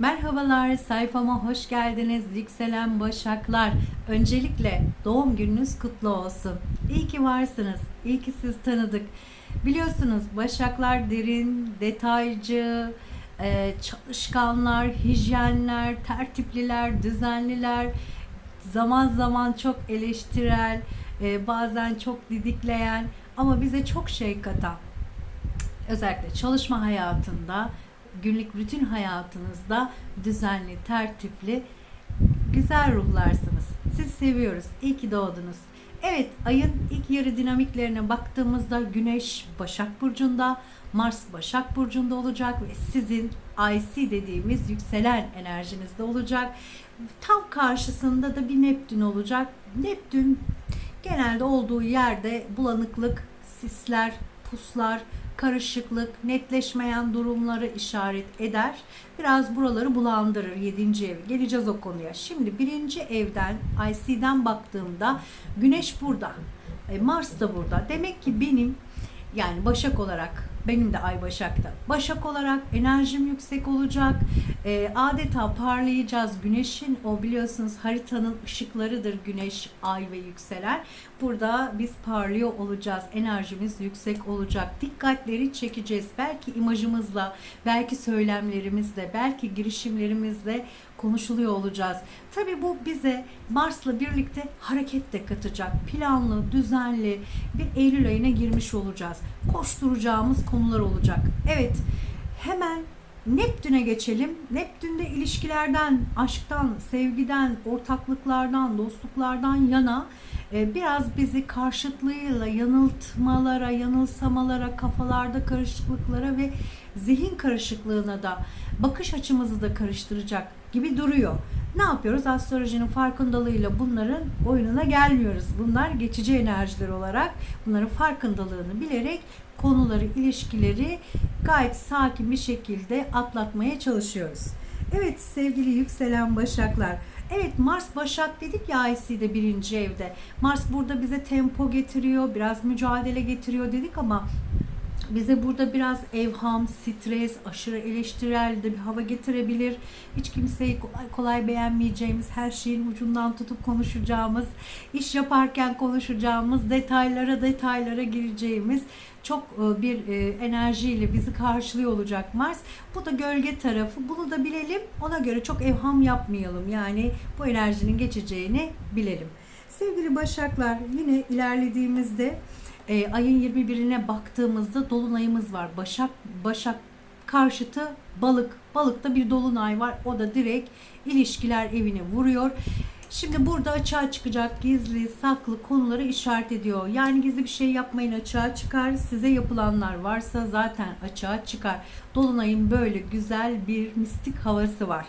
Merhabalar, sayfama hoş geldiniz yükselen başaklar. Öncelikle doğum gününüz kutlu olsun. İyi ki varsınız, iyi ki siz tanıdık. Biliyorsunuz başaklar derin, detaycı, e, çalışkanlar, hijyenler, tertipliler, düzenliler, zaman zaman çok eleştirel, e, bazen çok didikleyen ama bize çok şey katan özellikle çalışma hayatında, günlük rutin hayatınızda düzenli, tertipli, güzel ruhlarsınız. Siz seviyoruz. İyi ki doğdunuz. Evet, ayın ilk yarı dinamiklerine baktığımızda Güneş Başak Burcu'nda, Mars Başak Burcu'nda olacak ve sizin IC dediğimiz yükselen enerjinizde olacak. Tam karşısında da bir Neptün olacak. Neptün genelde olduğu yerde bulanıklık, sisler, puslar, karışıklık, netleşmeyen durumları işaret eder. Biraz buraları bulandırır 7. ev. Geleceğiz o konuya. Şimdi birinci evden IC'den baktığımda Güneş burada. e, Mars da burada. Demek ki benim yani Başak olarak benim de Ay Başak'ta. Başak olarak enerjim yüksek olacak. E, adeta parlayacağız. Güneşin o biliyorsunuz haritanın ışıklarıdır Güneş, Ay ve yükselen. Burada biz parlıyor olacağız. Enerjimiz yüksek olacak. Dikkatleri çekeceğiz. Belki imajımızla, belki söylemlerimizle, belki girişimlerimizle konuşuluyor olacağız. Tabii bu bize Mars'la birlikte hareket de katacak. Planlı, düzenli bir Eylül ayına girmiş olacağız. Koşturacağımız konular olacak. Evet, hemen Neptün'e geçelim. Neptün'de ilişkilerden, aşktan, sevgiden, ortaklıklardan, dostluklardan yana e, biraz bizi karşıtlığıyla yanıltmalara, yanılsamalara, kafalarda karışıklıklara ve zihin karışıklığına da bakış açımızı da karıştıracak gibi duruyor. Ne yapıyoruz? Astrolojinin farkındalığıyla bunların oyununa gelmiyoruz. Bunlar geçici enerjiler olarak bunların farkındalığını bilerek konuları, ilişkileri gayet sakin bir şekilde atlatmaya çalışıyoruz. Evet sevgili yükselen başaklar. Evet Mars Başak dedik ya IC'de birinci evde. Mars burada bize tempo getiriyor, biraz mücadele getiriyor dedik ama bize burada biraz evham, stres, aşırı eleştirel de bir hava getirebilir. Hiç kimseyi kolay beğenmeyeceğimiz, her şeyin ucundan tutup konuşacağımız, iş yaparken konuşacağımız, detaylara detaylara gireceğimiz çok e, bir e, enerjiyle bizi karşılıyor olacak Mars. Bu da gölge tarafı. Bunu da bilelim. Ona göre çok evham yapmayalım. Yani bu enerjinin geçeceğini bilelim. Sevgili Başaklar yine ilerlediğimizde e, ayın 21'ine baktığımızda dolunayımız var. Başak Başak karşıtı balık. Balıkta bir dolunay var. O da direkt ilişkiler evini vuruyor. Şimdi burada açığa çıkacak gizli, saklı konuları işaret ediyor. Yani gizli bir şey yapmayın açığa çıkar. Size yapılanlar varsa zaten açığa çıkar. Dolunayın böyle güzel bir mistik havası var.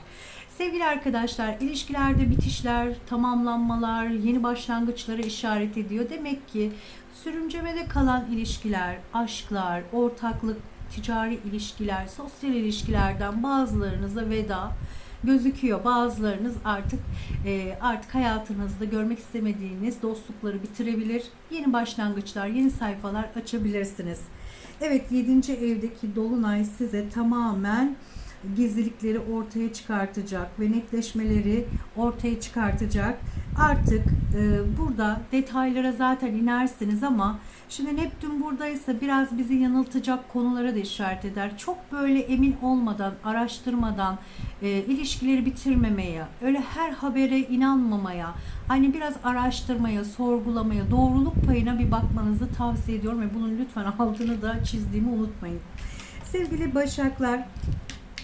Sevgili arkadaşlar, ilişkilerde bitişler, tamamlanmalar, yeni başlangıçları işaret ediyor. Demek ki sürüncemede kalan ilişkiler, aşklar, ortaklık, ticari ilişkiler, sosyal ilişkilerden bazılarınıza veda gözüküyor. Bazılarınız artık e, artık hayatınızda görmek istemediğiniz dostlukları bitirebilir. Yeni başlangıçlar, yeni sayfalar açabilirsiniz. Evet 7. evdeki dolunay size tamamen gizlilikleri ortaya çıkartacak ve netleşmeleri ortaya çıkartacak. Artık e, burada detaylara zaten inersiniz ama şimdi Neptün buradaysa biraz bizi yanıltacak konulara da işaret eder. Çok böyle emin olmadan, araştırmadan e, ilişkileri bitirmemeye, öyle her habere inanmamaya, hani biraz araştırmaya, sorgulamaya, doğruluk payına bir bakmanızı tavsiye ediyorum ve bunun lütfen altını da çizdiğimi unutmayın. Sevgili Başaklar,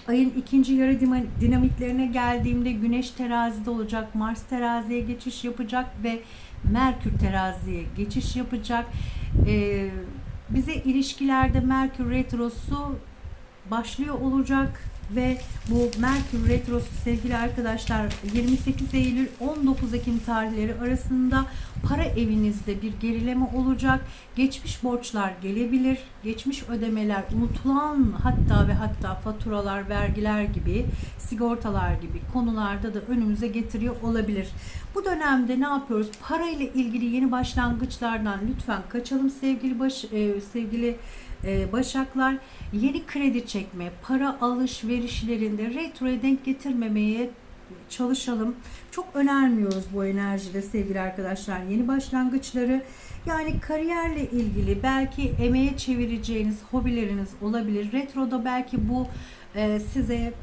Ayın ikinci yarı dinamiklerine geldiğimde Güneş terazide olacak, Mars teraziye geçiş yapacak ve Merkür teraziye geçiş yapacak. Ee, bize ilişkilerde Merkür retrosu başlıyor olacak ve bu Merkür Retrosu sevgili arkadaşlar 28 Eylül 19 Ekim tarihleri arasında para evinizde bir gerileme olacak. Geçmiş borçlar gelebilir. Geçmiş ödemeler unutulan hatta ve hatta faturalar, vergiler gibi, sigortalar gibi konularda da önümüze getiriyor olabilir. Bu dönemde ne yapıyoruz? Para ile ilgili yeni başlangıçlardan lütfen kaçalım sevgili baş e, sevgili e, Başaklar yeni kredi çekme, para alışverişlerinde retroya denk getirmemeye çalışalım. Çok önermiyoruz bu enerjide sevgili arkadaşlar. Yeni başlangıçları yani kariyerle ilgili belki emeğe çevireceğiniz hobileriniz olabilir. Retroda belki bu e, size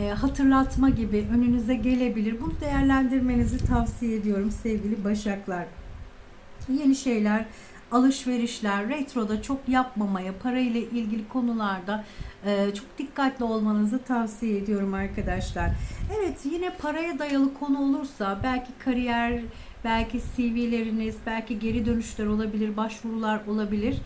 e, hatırlatma gibi önünüze gelebilir. Bunu değerlendirmenizi tavsiye ediyorum sevgili Başaklar. Yeni şeyler, alışverişler, retroda çok yapmamaya, parayla ilgili konularda e, çok dikkatli olmanızı tavsiye ediyorum arkadaşlar. Evet yine paraya dayalı konu olursa belki kariyer, belki CV'leriniz, belki geri dönüşler olabilir, başvurular olabilir.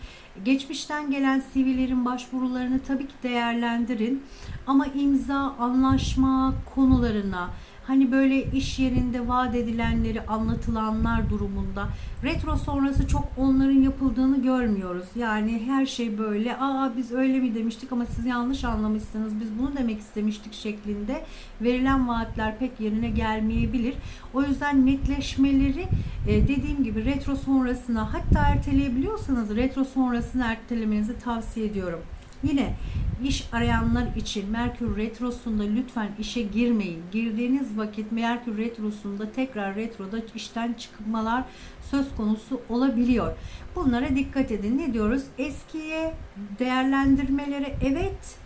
Geçmişten gelen CV'lerin başvurularını tabii ki değerlendirin. Ama imza, anlaşma konularına, hani böyle iş yerinde vaat edilenleri anlatılanlar durumunda retro sonrası çok onların yapıldığını görmüyoruz. Yani her şey böyle aa biz öyle mi demiştik ama siz yanlış anlamışsınız biz bunu demek istemiştik şeklinde verilen vaatler pek yerine gelmeyebilir. O yüzden netleşmeleri e, dediğim gibi retro sonrasına hatta erteleyebiliyorsanız retro sonrasını ertelemenizi tavsiye ediyorum. Yine iş arayanlar için Merkür Retrosu'nda lütfen işe girmeyin. Girdiğiniz vakit Merkür Retrosu'nda tekrar retroda işten çıkmalar söz konusu olabiliyor. Bunlara dikkat edin. Ne diyoruz? Eskiye değerlendirmelere evet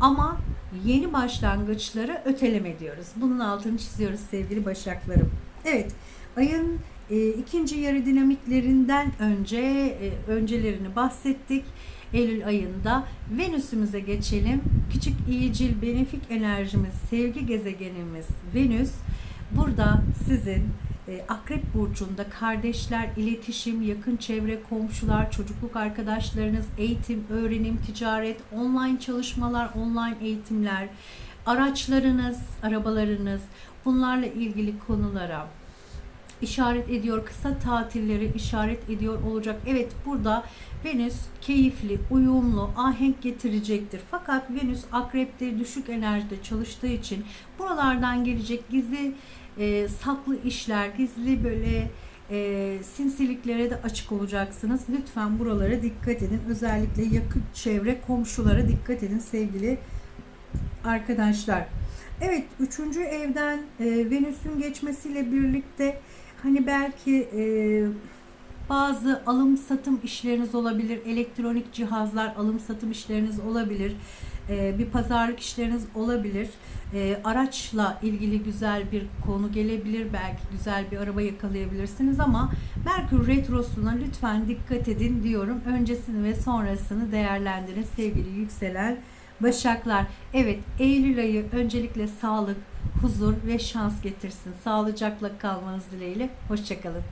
ama yeni başlangıçları öteleme diyoruz. Bunun altını çiziyoruz sevgili Başaklarım. Evet, ayın e, ikinci yarı dinamiklerinden önce e, öncelerini bahsettik. Eylül ayında Venüs'ümüze geçelim. Küçük iyicil benefik enerjimiz, sevgi gezegenimiz Venüs burada sizin e, Akrep burcunda kardeşler, iletişim, yakın çevre, komşular, çocukluk arkadaşlarınız, eğitim, öğrenim, ticaret, online çalışmalar, online eğitimler, araçlarınız, arabalarınız bunlarla ilgili konulara işaret ediyor. Kısa tatilleri işaret ediyor olacak. Evet burada Venüs keyifli, uyumlu, ahenk getirecektir. Fakat Venüs akrepte düşük enerjide çalıştığı için buralardan gelecek gizli e, saklı işler, gizli böyle e, sinsiliklere de açık olacaksınız. Lütfen buralara dikkat edin. Özellikle yakın çevre komşulara dikkat edin sevgili arkadaşlar. Evet, üçüncü evden e, Venüs'ün geçmesiyle birlikte hani belki e, bazı alım satım işleriniz olabilir, elektronik cihazlar alım satım işleriniz olabilir, e, bir pazarlık işleriniz olabilir. E, araçla ilgili güzel bir konu gelebilir, belki güzel bir araba yakalayabilirsiniz ama Merkür Retrosu'na lütfen dikkat edin diyorum. Öncesini ve sonrasını değerlendirin sevgili yükselen Başaklar. Evet Eylül ayı öncelikle sağlık, huzur ve şans getirsin. Sağlıcakla kalmanız dileğiyle. Hoşçakalın.